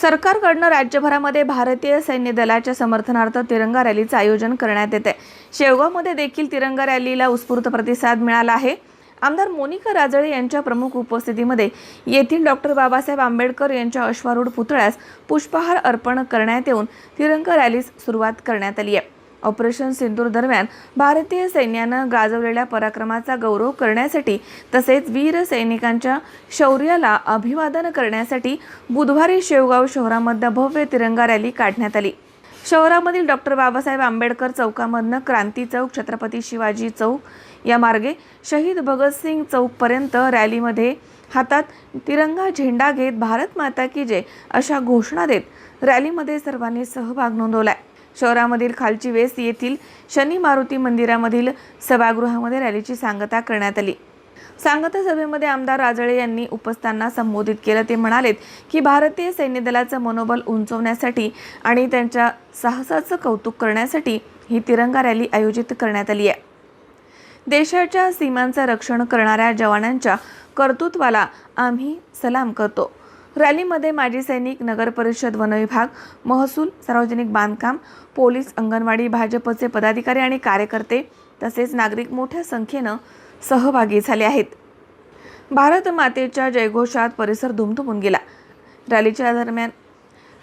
सरकारकडनं राज्यभरामध्ये भारतीय सैन्य दलाच्या समर्थनार्थ तिरंगा रॅलीचं आयोजन करण्यात येते शेवगावमध्ये देखील तिरंगा रॅलीला उत्स्फूर्त प्रतिसाद मिळाला आहे. आमदार मोनिका राजळे यांच्या प्रमुख उपस्थितीमध्ये येथील डॉक्टर बाबासाहेब आंबेडकर यांच्या अश्वारूढ पुतळ्यास पुष्पहार अर्पण करण्यात येऊन तिरंगा रॅलीस सुरुवात करण्यात आली आहे. ऑपरेशन सिंदूर दरम्यान भारतीय सैन्यानं गाजवलेल्या पराक्रमाचा गौरव करण्यासाठी तसेच वीर सैनिकांच्या शौर्याला अभिवादन करण्यासाठी बुधवारी शेवगाव शहरामध्ये भव्य तिरंगा रॅली काढण्यात आली. शहरामधील डॉक्टर बाबासाहेब आंबेडकर चौकामधनं क्रांती चौक छत्रपती शिवाजी चौक या मार्गे शहीद भगतसिंग चौकपर्यंत रॅलीमध्ये हातात तिरंगा झेंडा घेत भारत माता की जय अशा घोषणा देत रॅलीमध्ये सर्वांनी सहभाग नोंदवला आहे शहरामधील खालची वेस येथील शनी मारुती मंदिरामधील सभागृहामध्ये रॅलीची सांगता करण्यात आली. सांगता सभेमध्ये आमदार राजळे यांनी उपस्थांना संबोधित केलं. ते म्हणालेत की भारतीय सैन्य दलाचं मनोबल उंचवण्यासाठी आणि त्यांच्या साहसाचं कौतुक करण्यासाठी ही तिरंगा रॅली आयोजित करण्यात आली आहे. देशाच्या सीमांचं रक्षण करणाऱ्या जवानांच्या कर्तृत्वाला आम्ही सलाम करतो. रॅलीमध्ये माजी सैनिक नगरपरिषद वनविभाग महसूल सार्वजनिक बांधकाम पोलीस अंगणवाडी भाजपचे पदाधिकारी आणि कार्यकर्ते तसेच नागरिक मोठ्या संख्येनं सहभागी झाले आहेत. भारत मातेच्या जयघोषात परिसर धुमधुमून गेला. रॅलीच्या दरम्यान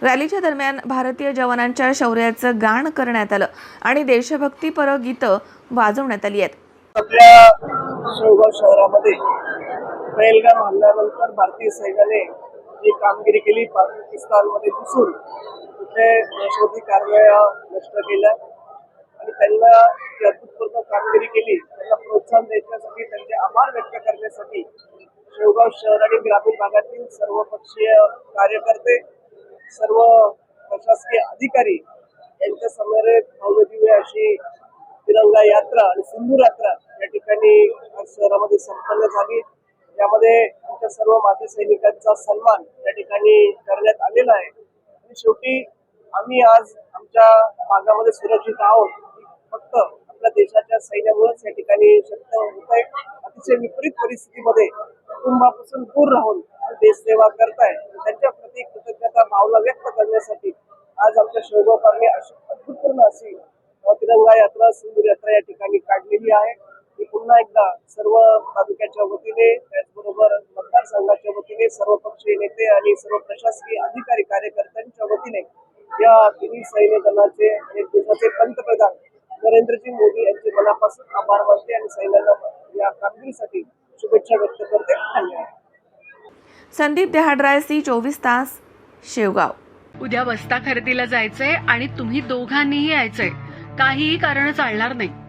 रॅलीच्या दरम्यान भारतीय जवानांच्या शौर्याचं गाण करण्यात आलं आणि देशभक्तीपर गीतं वाजवण्यात आली आहेत. आपल्या शहरामध्ये पहलगाम हल्ल्यानंतर भारतीय सैन्याने जी कामगिरी केली पाकिस्तानमध्ये घुसून तिथे दहशतवादी कारवाया नष्ट केल्या आणि त्यांना जी अभूतपूर्व कामगिरी केली त्यांना प्रोत्साहन देण्यासाठी त्यांचे आभार व्यक्त करण्यासाठी शेवगाव शहर आणि ग्रामीण भागातील सर्व पक्षीय कार्यकर्ते सर्व प्रशासकीय अधिकारी यांच्या समोर भव्य दिव्य अशी तिरंगा यात्रा आणि सिंधू यात्रा या ठिकाणी शहरामध्ये संपन्न झाली. त्यामध्ये आमच्या सर्व माजी सैनिकांचा सन्मान या ठिकाणी करण्यात आलेला आहे. आणि शेवटी आम्ही आज आमच्या भागामध्ये सुरक्षित आहोत. फक्त आपल्या देशाच्या सैन्यामुळेच या ठिकाणी शक्य होत आहे. अतिशय विपरीत परिस्थितीमध्ये कुटुंबापासून दूर राहून देश सेवा करताय. त्यांच्या प्रती कृतज्ञता भावना व्यक्त करण्यासाठी आज आमच्या शेवगावकरांनी अशी अद्भुतपूर्ण अशी तिरंगा यात्रा सिंदूर यात्रा या ठिकाणी काढलेली आहे. मी पुन्हा एकदा सर्व तालुक्याच्या वतीने त्याचबरोबर मतदारसंघाच्या वतीने सर्व पक्षीय नेते आणि सर्व प्रशासकीय अधिकारी कार्यकर्त्यांच्या वतीने या तिन्ही सैन्य दलाचे आणि देशाचे पंतप्रधान नरेंद्रजी मोदी यांचे मनापासून आभार मानते आणि सैन्याला या कामगिरीसाठी शुभेच्छा व्यक्त करते. धन्यवाद. संदीप देहाडराय सी चोवीस तास शेवगाव. उद्या बस्ता खरेदीला जायचंय आणि तुम्ही दोघांनीही यायचंय. काहीही कारण चालणार नाही.